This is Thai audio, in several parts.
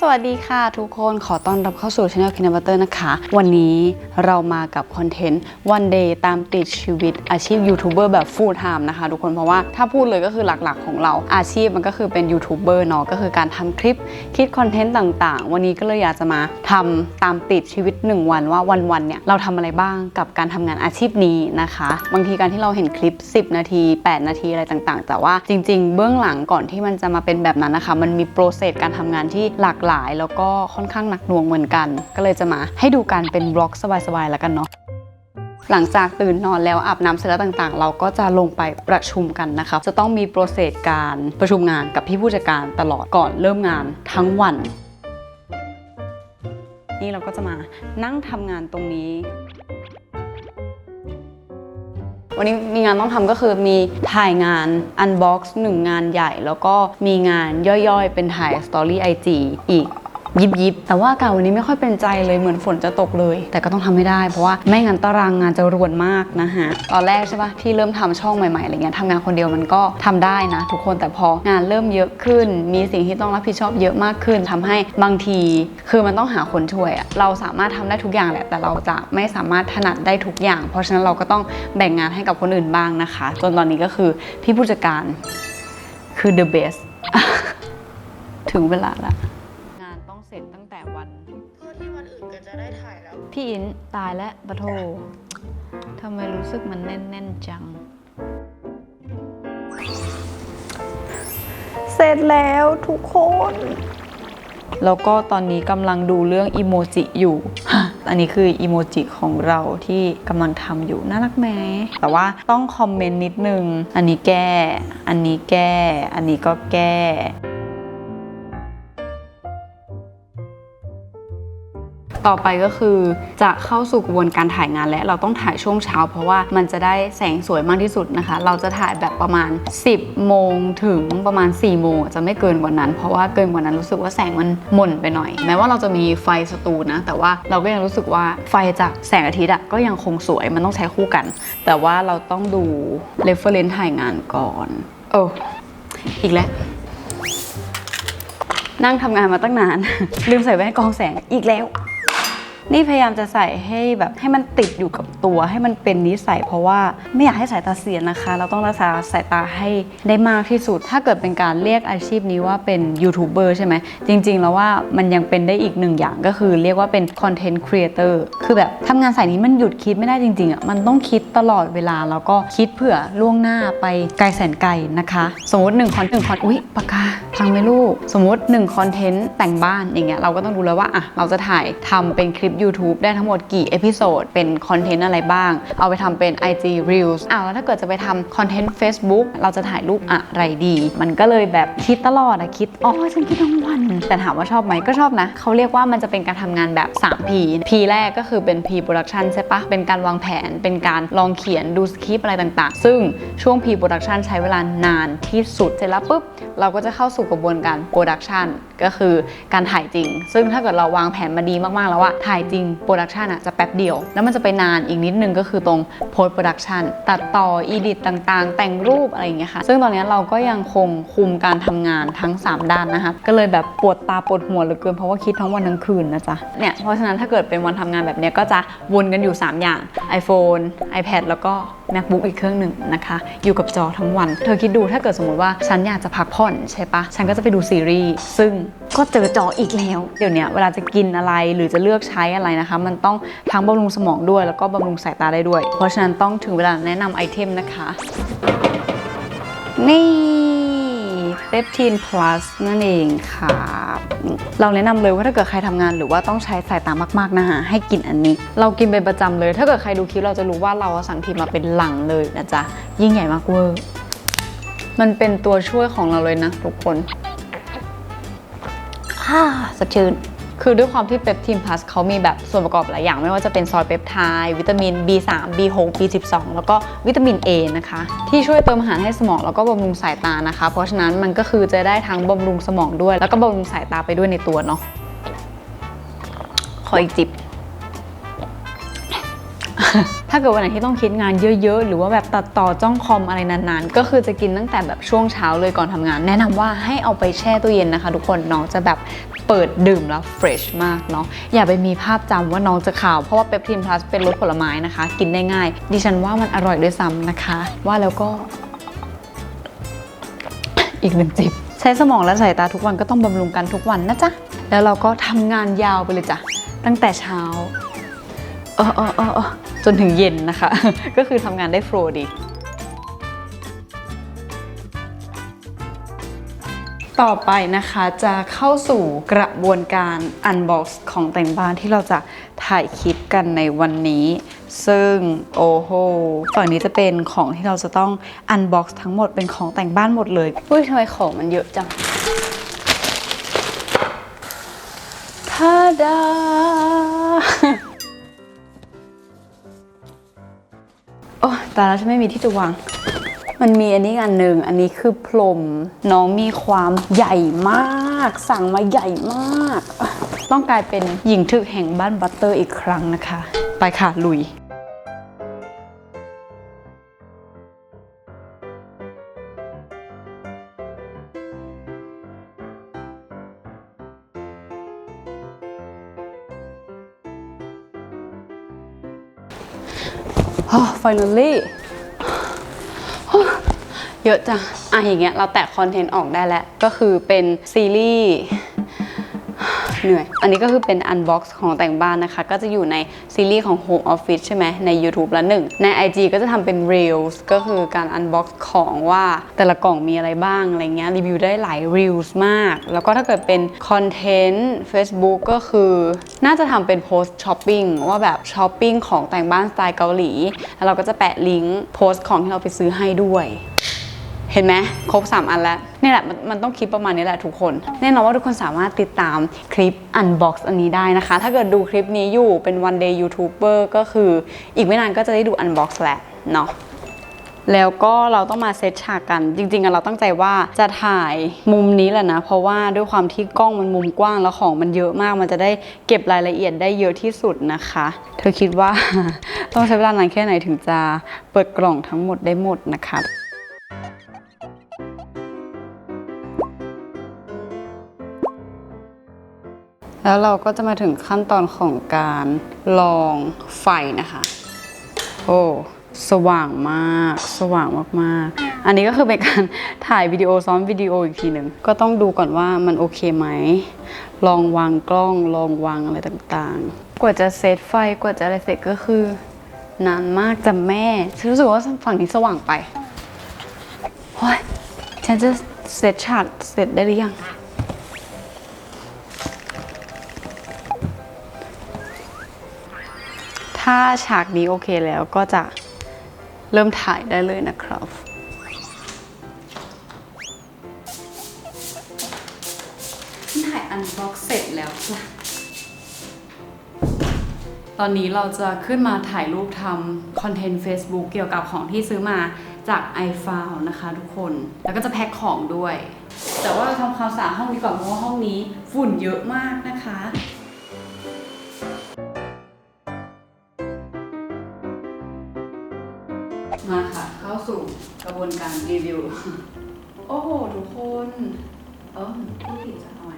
สวัสดีค่ะทุกคนขอต้อนรับเข้าสู่ช anel คิน a ัตเตอร์นะคะ วันนี้เรามากับคอนเทนต์ one day ตามติดชีวิตอาชีพยูทูบเบอร์แบบ full time นะคะ ทุกคนเพราะว่าถ้าพูดเลยก็คือหลักๆของเราอาชีพมันก็คือเป็นยูทูบเบอร์เนาะก็คือการทำคลิปคิดคอนเทนต์ต่างๆ วันนี้ก็เลยอยากจะมาทำตามติดชีวิต 1 วันว่าวันๆเนี่ยเราทำอะไรบ้างกับการทำงานอาชีพนี้นะคะ บางทีการที่เราเห็นคลิป 10 นาที 8 นาทีอะไรต่างๆ แต่ว่าจริง ๆ เบื้องหลังก่อนที่มันจะมาเป็นแบบนั้นนะคะ มันมีโปรเซสการทำงานที่หลากหลาย แล้วก็ค่อนข้างหนักหน่วงเหมือนกัน ก็เลยจะมาให้ดูการเป็นบล็อกสบายๆแล้วกันเนาะหลังจากตื่นนอนแล้วอาบน้ำเสร็จแล้วต่างๆ เราก็จะลงไปประชุมกันนะคะจะต้องมีโปรเซสการประชุมงานกับพี่ผู้จัดการตลอดก่อนเริ่มงานทั้งวัน นี่เราก็จะมานั่งทำงานตรงนี้ วันนี้มีงานต้องทำก็คือมีถ่ายงาน Unbox หนึ่งงานใหญ่ แล้วก็มีงานย่อยๆ เป็นถ่าย Story IG อีก ยิบยิบแต่ว่าอากาศวันนี้ไม่ค่อยเป็นใจเลยเหมือนฝนจะตกเลย แต่ก็ต้องทำให้ได้เพราะว่าไม่งั้นตารางงานจะรวนมากนะฮะตอนแรกใช่ปะที่เริ่มทำช่องใหม่ๆอะไรเงี้ยทำงานคนเดียวมันก็ทำได้นะ ทุกคนแต่พองานเริ่มเยอะขึ้น มีสิ่งที่ต้องรับผิดชอบเยอะมากขึ้นทำให้บางที คือมันต้องหาคนช่วยอะเราสามารถทำได้ทุกอย่างแหละแต่เราจะไม่สามารถถนัดได้ทุกอย่าง เพราะฉะนั้นเราก็ต้องแบ่งงานให้กับคนอื่นบ้างนะคะจนตอนนี้ก็คือพี่ผู้จัดการคือ the best ถึงเวลาละ พี่อินตายแล้วปะโททำไมรู้สึกมันแน่น ๆ จัง เสร็จแล้วทุกคน แล้วก็ตอนนี้กำลังดูเรื่องอีโมจิอยู่ อันนี้คืออีโมจิของเราที่กำลังทำอยู่ น่ารักไหม แต่ว่าต้องคอมเมนต์นิดนึง อันนี้แก้ อันนี้แก้ อันนี้ก็แก้ ต่อไปก็คือจะเข้าสู่กระบวนการถ่ายงานและ เราต้องถ่ายช่วงเช้า เพราะว่ามันจะได้แสงสวยมากที่สุดนะคะ เราจะถ่ายแบบประมาณ 10 โมงถึงประมาณ 4 โมงจะไม่เกินกว่านั้น เพราะว่าเกินกว่านั้นรู้สึกว่าแสงมันหม่นไปหน่อย แม้ว่าเราจะมีไฟสตูนะ แต่ว่าเราก็ยังรู้สึกว่าไฟจากแสงอาทิตย์อะก็ยังคงสวยมันต้องใช้คู่กัน แต่ว่าเราต้องดู reference ถ่ายงานก่อนโอ้อีกแล้วนั่งทำงานมาตั้งนาน ลืมใส่แว่นกองแสงอีกแล้ว นี่พยายามจะใส่ให้แบบให้มันติดอยู่กับตัว ให้มันเป็นนิสัย เพราะว่าไม่อยากให้สายตาเสียนะคะ เราต้องรักษาสายตาให้ได้มากที่สุด ถ้าเกิดเป็นการเรียกอาชีพนี้ว่าเป็นยูทูบเบอร์ใช่ไหมจริง ๆ แล้วว่ามันยังเป็นได้อีกหนึ่งอย่างก็คือเรียกว่าเป็นคอนเทนต์ครีเอเตอร์คือแบบทำงานสายนี้มันหยุดคิดไม่ได้จริงๆอะมันต้องคิดตลอดเวลาแล้วก็คิดเผื่อล่วงหน้าไปไกลแสนไกลนะคะ สมมติ1คอนหนึ่งคอนอุ๊ยปากกาพังไหมลูกสมมติ1คอนเทนต์แต่งบ้านอย่างเงี้ยเราก็ต้องดูแล้วว่าอะเราจะถ่ายทำเป็นคลิป YouTube ได้ทั้งหมดกี่เอพิโซดเป็นคอนเทนต์อะไรบ้าง เอาไปทำเป็น IG Reels อ้าวแล้วถ้าเกิดจะไปทำคอนเทนต์ Facebook เราจะถ่ายรูปอะไรดี มันก็เลยแบบคิดตลอดอะคิดอ๋อฉันคิดทั้งวัน แต่ถามว่าชอบไหมก็ชอบนะ เขาเรียกว่ามันจะเป็นการทำงานแบบ 3P P แรกก็คือเป็น P Production ใช่ปะเป็นการวางแผน เป็นการลองเขียนดูสคริปต์อะไรต่างๆ ซึ่งช่วง P Production ใช้เวลานานที่สุดเสร็จแล้วปุ๊บเราก็จะเข้าสู่กระบวนการ Production ก็คือการถ่ายจริง ซึ่งถ้าเกิดเราวางแผนมาดีมากๆแล้วว่าถ่ายจริง Production อะจะแป๊บเดียว แล้วมันจะไปนานอีกนิดนึงก็คือตรง Post Production ตัดต่อ Edit ต่างๆ แต่งรูปอะไรอย่างเงี้ยค่ะซึ่งตอนนี้เราก็ยังคงคุมการทำงานทั้ง 3 ด้านนะคะก็เลยแบบปวดตาปวดหัวเหลือเกินเพราะว่าคิดทั้งวันทั้งคืนนะจ๊ะเนี่ยเพราะฉะนั้นถ้าเกิดเป็นวันทำงานแบบเนี้ยก็จะวนกันอยู่ 3 อย่าง iPhone iPad แล้วก็ MacBook อีกเครื่องหนึ่งนะคะ อยู่กับจอทั้งวัน เธอคิดดูถ้าเกิดสมมติว่าฉันอยากจะพักผ่อนใช่ปะฉันก็จะไปดูซีรีส์ซึ่งก็เจอจออีกแล้ว เดี๋ยวนี้เวลาจะกินอะไรหรือจะเลือกใช้อะไรนะคะ มันต้องทั้งบำรุงสมองด้วยแล้วก็บำรุงสายตาได้ด้วย เพราะฉะนั้นต้องถึงเวลาแนะนำไอเทมนะคะ นี่เปปทีน plus นั่นเองค่ะเราแนะนำเลยว่าถ้าเกิดใครทำงานหรือว่าต้องใช้สายตามากๆนะคะให้กินอันนี้ เรากินเป็นประจำเลย ถ้าเกิดใครดูคลิปเราจะรู้ว่าเราสั่งทีมาเป็นหลังเลยนะจ๊ะ ยิ่งใหญ่มากเวอร์ มันเป็นตัวช่วยของเราเลยนะทุกคน อ่าสดชื่น คือด้วยความที่เปปทีนพลัสเขามีแบบส่วนประกอบหลายอย่าง ไม่ว่าจะเป็นซอยเปปไทด์วิตามิน B3 B6 B12 แล้วก็วิตามิน A นะคะ ที่ช่วยเติมอาหารให้สมองแล้วก็บำรุงสายตานะคะ เพราะฉะนั้นมันก็คือจะได้ทั้งบำรุงสมองด้วย แล้วก็บำรุงสายตาไปด้วยในตัวเนาะขออีกจิบ ถ้าเกิดวันไหนที่ต้องคิดงานเยอะๆ หรือว่าแบบตัดต่อจ้องคอมอะไรนานๆ ก็คือจะกินตั้งแต่แบบช่วงเช้าเลยก่อนทำงาน แนะนำว่าให้เอาไปแช่ตู้เย็นนะคะ ทุกคนเนาะจะแบบเปิดดื่มแล้วเฟรชมากเนาะอย่าไปมีภาพจำว่าน้องจะขาว เพราะว่าเปปทินพลัสเป็นรสผลไม้นะคะ กินได้ง่าย ดิฉันว่ามันอร่อยด้วยซ้ำนะคะ ว่าแล้วก็ อีกหนึ่งจิบใช้สมองและสายตาทุกวันก็ต้องบำรุงกันทุกวันนะจ๊ะแล้วเราก็ทำงานยาวไปเลยจ้ะตั้งแต่เช้า ออเออเออจนถึงเย็นนะคะ ก็คือทำงานได้โฟล์ดี ต่อไปนะคะจะเข้าสู่กระบวนการ unbox ของแต่งบ้านที่เราจะถ่ายคลิปกันในวันนี้ ซึ่งโอ้โหฝั่งนี้จะเป็นของที่เราจะต้อง unbox ทั้งหมดเป็นของแต่งบ้านหมดเลยอุ้ยทำไมของมันเยอะจังทาดา โอ้ตายแล้วฉันไม่มีที่จะวาง มันมีอันนี้อันหนึ่งอันนี้คือพรมน้องมีความใหญ่มาก สั่งมาใหญ่มาก ต้องกลายเป็นหญิงถึกแห่งบ้านบัตเตอร์อีกครั้งนะคะ ไปค่ะลุย finally เยอะจังอะอย่างเงี้ยเราแตะคอนเทนต์ออกได้แล้ว ก็คือเป็นซีรีส์ เหนื่อย อันนี้ก็คือเป็น unbox ของแต่งบ้านนะคะ ก็จะอยู่ในซีรีส์ของ Home Office ใช่ไหมใน YouTube ละหนึ่ง ใน IG ก็จะทำเป็น Reels ก็คือการ unbox ของว่าแต่ละกล่องมีอะไรบ้างอะไรเงี้ยรีวิวได้หลาย Reels มาก แล้วก็ถ้าเกิดเป็นคอนเทนต์ Facebook ก็คือน่าจะทำเป็นโพสต์ช้อปปิ้งว่าแบบช้อปปิ้งของแต่งบ้านสไตล์เกาหลี แล้วเราก็จะแปะลิงก์โพสต์ของที่เราไปซื้อให้ด้วย เห็นไหมครบ 3 อันแล้วนี่แหละมันมันต้องคลิปประมาณนี้แหละทุกคน แน่นอนว่าทุกคนสามารถติดตามคลิป Unbox อันนี้ได้นะคะ ถ้าเกิดดูคลิปนี้อยู่เป็น one day YouTuber ก็คืออีกไม่นานก็จะได้ดู Unbox แหละเนาะแล้วก็เราต้องมาเซตฉากกัน จริงๆเราตั้งใจว่าจะถ่ายมุมนี้แหละนะ เพราะว่าด้วยความที่กล้องมันมุมกว้างแล้วของมันเยอะมากมันจะได้เก็บรายละเอียดได้เยอะที่สุดนะคะ เธอคิดว่าต้องใช้เวลานานแค่ไหนถึงจะเปิดกล่องทั้งหมดได้หมดนะคะ แล้วเราก็จะมาถึงขั้นตอนของการลองไฟนะคะ โอ้สว่างมาก สว่างมากๆ อันนี้ก็คือเป็นการถ่ายวิดีโอซ้อมวิดีโออีกทีหนึ่งก็ต้องดูก่อนว่ามันโอเคไหม ลองวางกล้องลองวางอะไรต่างๆ กว่าจะเซตไฟกว่าจะอะไรเสร็จก็คือนานมากจ้ะแม่ฉันรู้สึกว่าฝั่งนี้สว่างไปโอ้ยฉันจะเซตฉากเสร็จได้หรือยัง ถ้าฉากนี้โอเคแล้วก็จะเริ่มถ่ายได้เลยนะครับถ่ายอันบ็อกเสร็จแล้วจ้ะ ตอนนี้เราจะขึ้นมาถ่ายรูปทำคอนเทนต์ Facebook เกี่ยวกับของที่ซื้อมาจาก iFile นะคะทุกคน แล้วก็จะแพ็คของด้วย แต่ว่าเราทำความสะอาดห้องนี้ก่อนเพราะว่าห้องนี้ฝุ่นเยอะมากนะคะ วนการรีวิว โอ้โห ทุกคน เออพูดผิดจะเอาไหม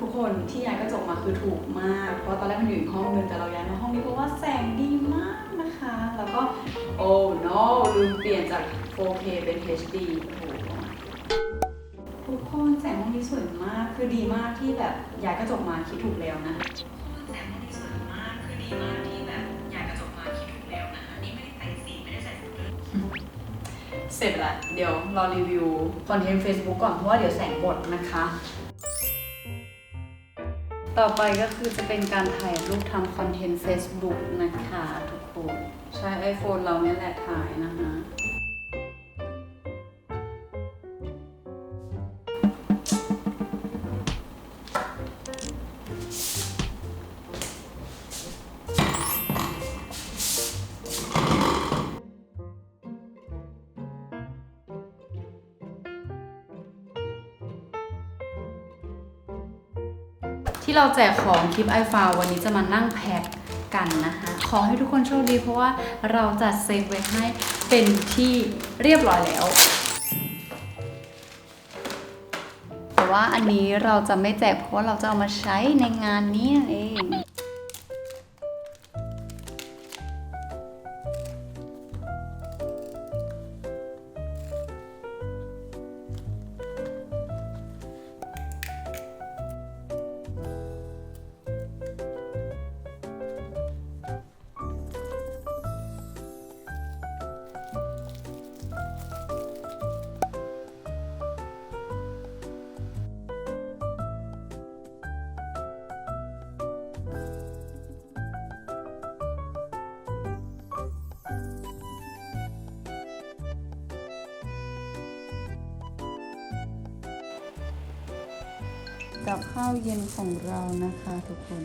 ทุกคนที่ย้ายกระจกมาคือถูกมาก เพราะตอนแรกมันอยู่อีกห้องนึงแต่เราย้ายมาห้องนี้เพราะว่าแสงดีมากนะคะ แล้วก็ โอ้ no ลืมเปลี่ยนจาก 4K เป็น HD โอ้โหทุกคนแสงห้องนี้สวยมาก คือดีมากที่แบบย้ายกระจกมาคิดถูกแล้วนะ เสร็จละเดี๋ยวรอรีวิวคอนเทนต์ Facebook ก่อนเพราะว่าเดี๋ยวแสงหมดนะคะ ต่อไปก็คือจะเป็นการถ่ายรูปทำคอนเทนต์ Facebook นะคะ ทุกคน ใช้ iPhone เราเนี่ยแหละถ่ายนะคะ ที่เราแจกของคลิปไอฟาววันนี้จะมานั่งแพ็คกันนะคะ ขอให้ทุกคนโชคดีเพราะว่าเราจัดเซฟไว้ให้เป็นที่เรียบร้อยแล้ว แต่ว่าอันนี้เราจะไม่แจกเพราะว่าเราจะเอามาใช้ในงานนี้นั่นเอง กับข้าวเย็นของเรานะคะทุกคน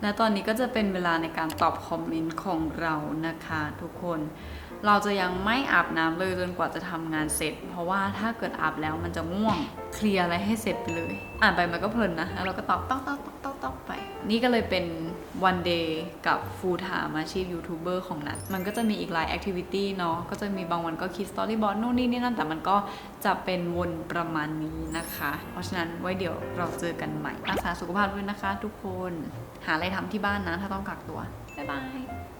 และตอนนี้ก็จะเป็นเวลาในการตอบคอมเมนต์ของเรานะคะทุกคน เราจะยังไม่อาบน้ำเลยจนกว่าจะทำงานเสร็จ เพราะว่าถ้าเกิดอาบแล้วมันจะง่วง เคลียร์อะไรให้เสร็จไปเลย อ่านไปมันก็เพลินนะ แล้วเราก็ตอบตอกตอกตอกตอกตอกไป นี่ก็เลยเป็น วันเดย์กับฟูลไทม์อาชีพยูทูบเบอร์ของนัทมันก็จะมีอีกหลายแอคทิวิตี้เนาะก็จะมีบางวันก็คิดสตอรี่บอร์ดนู่นนี่นี่นั่นแต่มันก็จะเป็นวนประมาณนี้นะคะ เพราะฉะนั้นไว้เดี๋ยวเราเจอกันใหม่รักษาสุขภาพด้วยนะคะ ทุกคนหาอะไรทำที่บ้านนะถ้าต้องกักตัวบ๊ายบาย